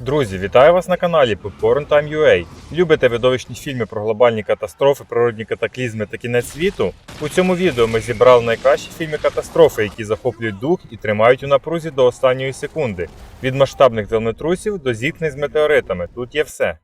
Друзі, вітаю вас на каналі Popcorn Time UA. Любите видовищні фільми про глобальні катастрофи, природні катаклізми та кінець світу? У цьому відео ми зібрали найкращі фільми катастрофи, які захоплюють дух і тримають у напрузі до останньої секунди. Від масштабних землетрусів до зіткнень з метеоритами. Тут є все.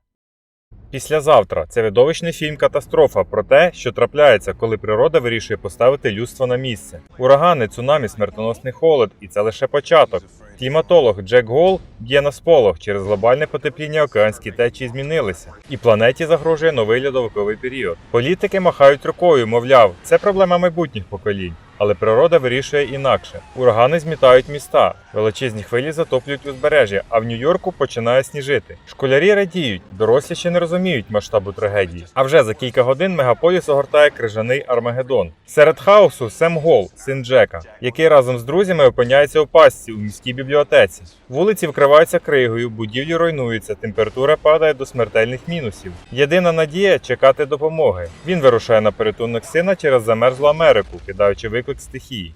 Післязавтра це видовищний фільм Катастрофа про те, що трапляється, коли природа вирішує поставити людство на місце. Урагани, цунамі, смертоносний холод, і це лише початок. Кліматолог Джек Гол б'є на сполох через глобальне потепління океанські течії змінилися, і планеті загрожує новий льодовиковий період. Політики махають рукою, мовляв, це проблема майбутніх поколінь. Але природа вирішує інакше. Урагани змітають міста, величезні хвилі затоплюють узбережжя, а в Нью-Йорку починає сніжити. Школярі радіють, дорослі ще не розуміють масштабу трагедії. А вже за кілька годин мегаполіс огортає крижаний Армагеддон. Серед хаосу Сем Гол, син Джека, який разом з друзями опиняється у пастці у міській бібліотеці. Вулиці вкриваються кригою, будівлі руйнуються, температура падає до смертельних мінусів. Єдина надія чекати допомоги. Він вирушає на порятунок сина через замерзлу Америку, кидаючи виклик стихії.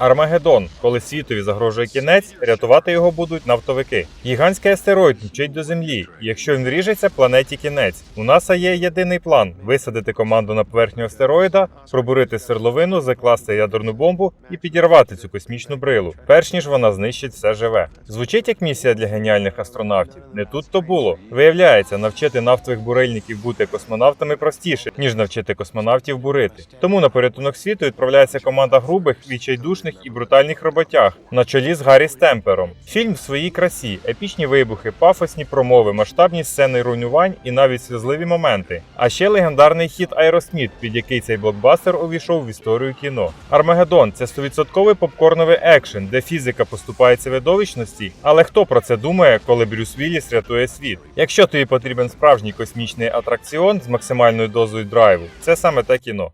Армагеддон, коли світові загрожує кінець, рятувати його будуть нафтовики. Гігантський астероїд мчить до землі. Якщо він вріжеться, планеті кінець. У НАСА є єдиний план: висадити команду на поверхню астероїда, пробурити свердловину, закласти ядерну бомбу і підірвати цю космічну брилу, перш ніж вона знищить все живе. Звучить як місія для геніальних астронавтів. Не тут то було. Виявляється, навчити нафтових бурильників бути космонавтами простіше, ніж навчити космонавтів бурити. Тому на порятунок світу відправляється команда грубих, відчайдушних і брутальних роботяг на чолі з Гаррі Стемпером. Фільм в своїй красі, епічні вибухи, пафосні промови, масштабні сцени руйнувань і навіть сльозливі моменти. А ще легендарний хіт Аеросміт, під який цей блокбастер увійшов в історію кіно. Армагеддон це 100% попкорновий екшен, де фізика поступається видовищності. Але хто про це думає, коли Брюс Вілліс рятує світ? Якщо тобі потрібен справжній космічний атракціон з максимальною дозою драйву, це саме те кіно.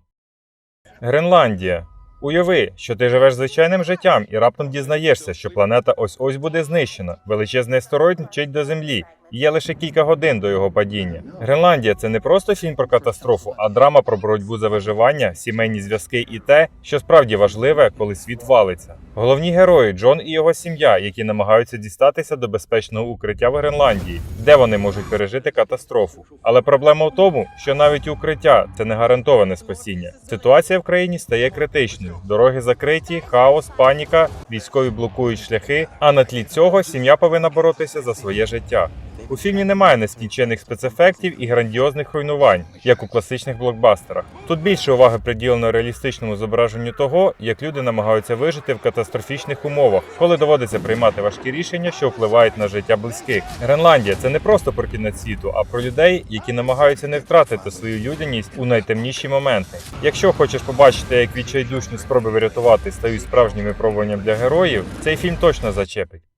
Гренландія. Уяви, що ти живеш звичайним життям і раптом дізнаєшся, що планета ось ось буде знищена. Величезний астероїд мчить до землі. і Є лише кілька годин до його падіння. Гренландія це не просто фільм про катастрофу, а драма про боротьбу за виживання, сімейні зв'язки і те, що справді важливе, коли світ валиться. Головні герої Джон і його сім'я, які намагаються дістатися до безпечного укриття в Гренландії, де вони можуть пережити катастрофу. Але проблема в тому, що навіть укриття це не гарантоване спасіння. Ситуація в країні стає критичною. Дороги закриті, хаос, паніка, військові блокують шляхи. А на тлі цього сім'я повинна боротися за своє життя. У фільмі немає нескінчених спецефектів і грандіозних руйнувань, як у класичних блокбастерах. Тут більше уваги приділено реалістичному зображенню того, як люди намагаються вижити в катастрофічних умовах, коли доводиться приймати важкі рішення, що впливають на життя близьких. Гренландія це не просто про кінець світу, а про людей, які намагаються не втратити свою людяність у найтемніші моменти. Якщо хочеш побачити, як відчайдушні спроби врятувати стають справжнім випробуванням для героїв, цей фільм точно зачепить.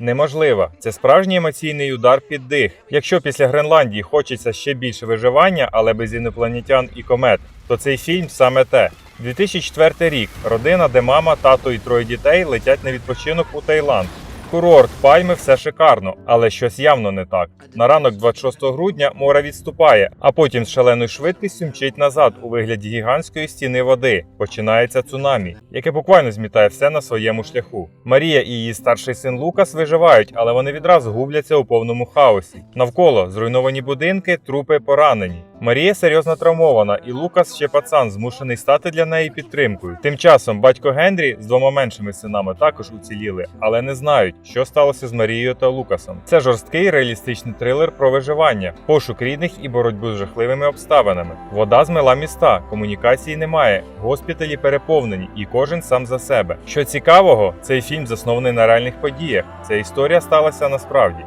Неможлива. Це справжній емоційний удар під дих. Якщо після Гренландії хочеться ще більше виживання, але без інопланетян і комет, то цей фільм саме те. 2004 рік. Родина, де мама, тато і троє дітей летять на відпочинок у Таїланд. Курорт, пальми, все шикарно, але щось явно не так. На ранок 26 грудня море відступає, а потім з шаленою швидкістю мчить назад у вигляді гігантської стіни води. Починається цунамі, яке буквально змітає все на своєму шляху. Марія і її старший син Лукас виживають, але вони відразу губляться у повному хаосі. Навколо зруйновані будинки, трупи поранені. Марія серйозно травмована, і Лукас ще пацан змушений стати для неї підтримкою. Тим часом батько Генрі з двома меншими синами також уціліли, але не знають, що сталося з Марією та Лукасом. Це жорсткий реалістичний трилер про виживання, пошук рідних і боротьбу з жахливими обставинами. Вода змила міста, комунікації немає, госпіталі переповнені, і кожен сам за себе. Що цікавого, цей фільм заснований на реальних подіях. Ця історія сталася насправді.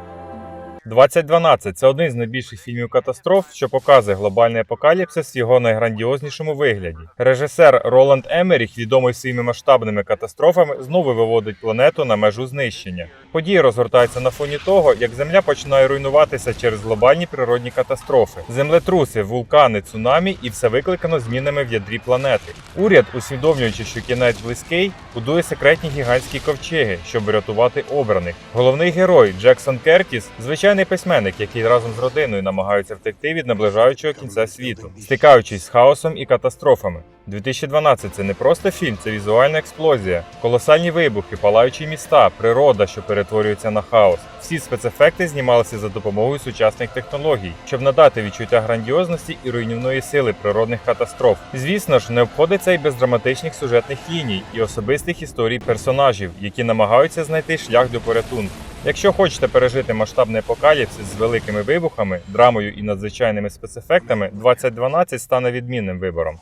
2012 це один з найбільших фільмів катастроф, що показує глобальний апокаліпсис в його найграндіознішому вигляді. Режисер Роланд Емеріх, відомий своїми масштабними катастрофами, знову виводить планету на межу знищення. Події розгортаються на фоні того, як Земля починає руйнуватися через глобальні природні катастрофи, землетруси, вулкани, цунамі і все викликано змінами в ядрі планети. Уряд, усвідомлюючи, що кінець близький, будує секретні гігантські ковчеги, щоб врятувати обраних. Головний герой Джексон Кертіс, звичайний письменник, який разом з родиною намагається втекти від наближаючого кінця світу, стикаючись з хаосом і катастрофами. 2012 це не просто фільм, це візуальна експлозія, колосальні вибухи, палаючі міста, природа, що перетворюється на хаос. Всі спецефекти знімалися за допомогою сучасних технологій, щоб надати відчуття грандіозності і руйнівної сили природних катастроф. Звісно ж, не обходиться і без драматичних сюжетних ліній і особистих історій персонажів, які намагаються знайти шлях до порятунку. Якщо хочете пережити масштабний апокаліпсис з великими вибухами, драмою і надзвичайними спецефектами, 2012 стане відмінним вибором.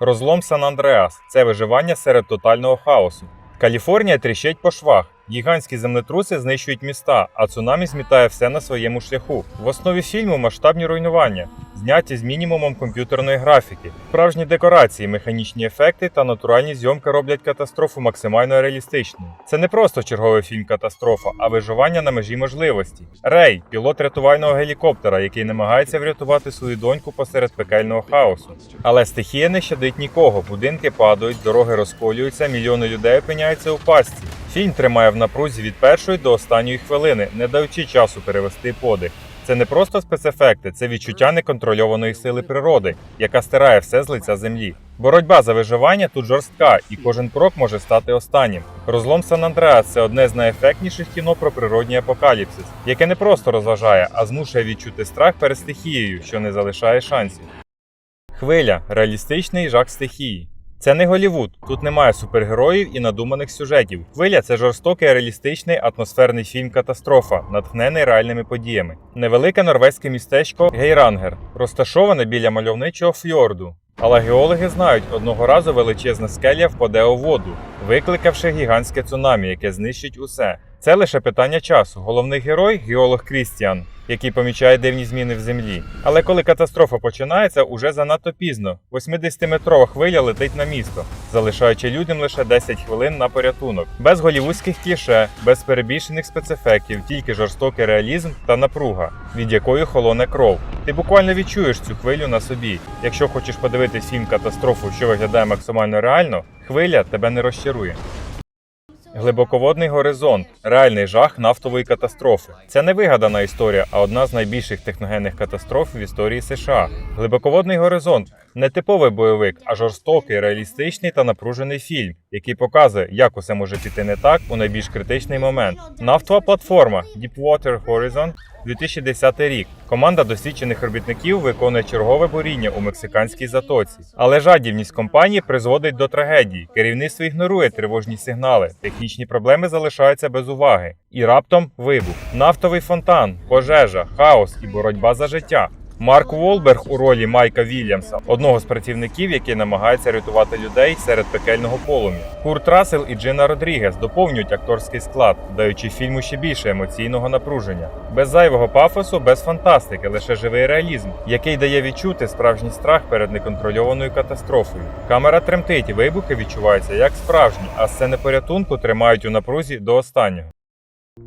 Розлом Сан Андреас це виживання серед тотального хаосу. Каліфорнія тріщить по швах. Гігантські землетруси знищують міста, а цунамі змітає все на своєму шляху. В основі фільму масштабні руйнування, зняті з мінімумом комп'ютерної графіки. Справжні декорації, механічні ефекти та натуральні зйомки роблять катастрофу максимально реалістичною. Це не просто черговий фільм катастрофа, а виживання на межі можливості. Рей, пілот рятувального гелікоптера, який намагається врятувати свою доньку посеред пекельного хаосу. Але стихія не щадить нікого. Будинки падають, дороги розколюються, мільйони людей опиняються у пастці. Фільм тримає в напрузі від першої до останньої хвилини, не даючи часу перевести подих. Це не просто спецефекти, це відчуття неконтрольованої сили природи, яка стирає все з лиця землі. Боротьба за виживання тут жорстка, і кожен крок може стати останнім. Розлом Сан Андреас це одне з найефектніших кіно про природній апокаліпсис, яке не просто розважає, а змушує відчути страх перед стихією, що не залишає шансів. Хвиля реалістичний жах стихії. Це не Голівуд, тут немає супергероїв і надуманих сюжетів. Хвиля це жорстокий реалістичний атмосферний фільм Катастрофа, натхнений реальними подіями. Невелике норвезьке містечко Гейрангер, розташоване біля мальовничого фьорду. Але геологи знають, одного разу величезна скеля впаде у воду, викликавши гігантське цунамі, яке знищить усе. Це лише питання часу. Головний герой геолог Крістіан, який помічає дивні зміни в землі. Але коли катастрофа починається, уже занадто пізно. 80-метрова хвиля летить на місто, залишаючи людям лише 10 хвилин на порятунок. Без голівудських кліше, без перебільшених спецефектів, тільки жорстокий реалізм та напруга, від якої холоне кров. Ти буквально відчуєш цю хвилю на собі. Якщо хочеш подивитись фільм катастрофу, що виглядає максимально реально, хвиля тебе не розчарує. Глибоководний горизонт реальний жах нафтової катастрофи. Це не вигадана історія, а одна з найбільших техногенних катастроф в історії США. Глибоководний горизонт не типовий бойовик, а жорстокий, реалістичний та напружений фільм, який показує, як усе може піти не так у найбільш критичний момент. Нафтова платформа Deepwater Horizon 2010 рік. Команда досвідчених робітників виконує чергове буріння у мексиканській затоці. Але жадібність компанії призводить до трагедії. Керівництво ігнорує тривожні сигнали, технічні проблеми залишаються без уваги. І раптом вибух, нафтовий фонтан, пожежа, хаос і боротьба за життя. Марк Волберг у ролі Майка Вільямса, одного з працівників, який намагається рятувати людей серед пекельного полум'я. Курт Рассел і Джина Родрігес доповнюють акторський склад, даючи фільму ще більше емоційного напруження. Без зайвого пафосу, без фантастики, лише живий реалізм, який дає відчути справжній страх перед неконтрольованою катастрофою. Камера тремтить, вибухи відчуваються як справжні, а сцени порятунку тримають у напрузі до останнього.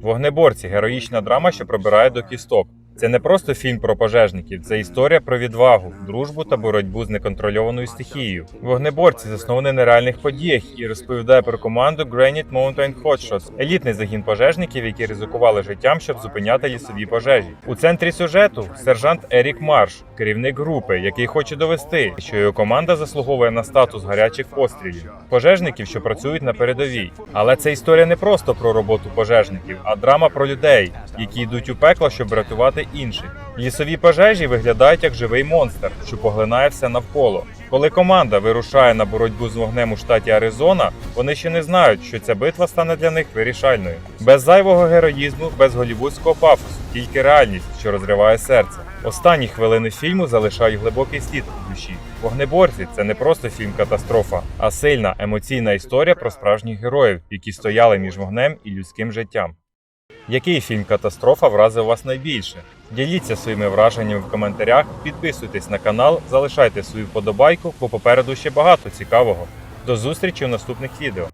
Вогнеборці героїчна драма, що пробирає до кісток. Це не просто фільм про пожежників, це історія про відвагу, дружбу та боротьбу з неконтрольованою стихією. Вогнеборці засновані на реальних подіях і розповідає про команду Granite Mountain Hotshots – елітний загін пожежників, які ризикували життям, щоб зупиняти лісові пожежі. У центрі сюжету сержант Ерік Марш, керівник групи, який хоче довести, що його команда заслуговує на статус гарячих пострілів, пожежників, що працюють на передовій. Але це історія не просто про роботу пожежників, а драма про людей, які йдуть у пекло, щоб врятувати інших. Лісові пожежі виглядають як живий монстр, що поглинає все навколо. Коли команда вирушає на боротьбу з вогнем у штаті Аризона, вони ще не знають, що ця битва стане для них вирішальною. Без зайвого героїзму, без голівудського пафосу, тільки реальність, що розриває серце. Останні хвилини фільму залишають глибокий слід у душі. Вогнеборці це не просто фільм катастрофа, а сильна емоційна історія про справжніх героїв, які стояли між вогнем і людським життям. Який фільм катастрофа вразив вас найбільше? Діліться своїми враженнями в коментарях, підписуйтесь на канал, залишайте свою вподобайку, бо попереду ще багато цікавого. До зустрічі у наступних відео.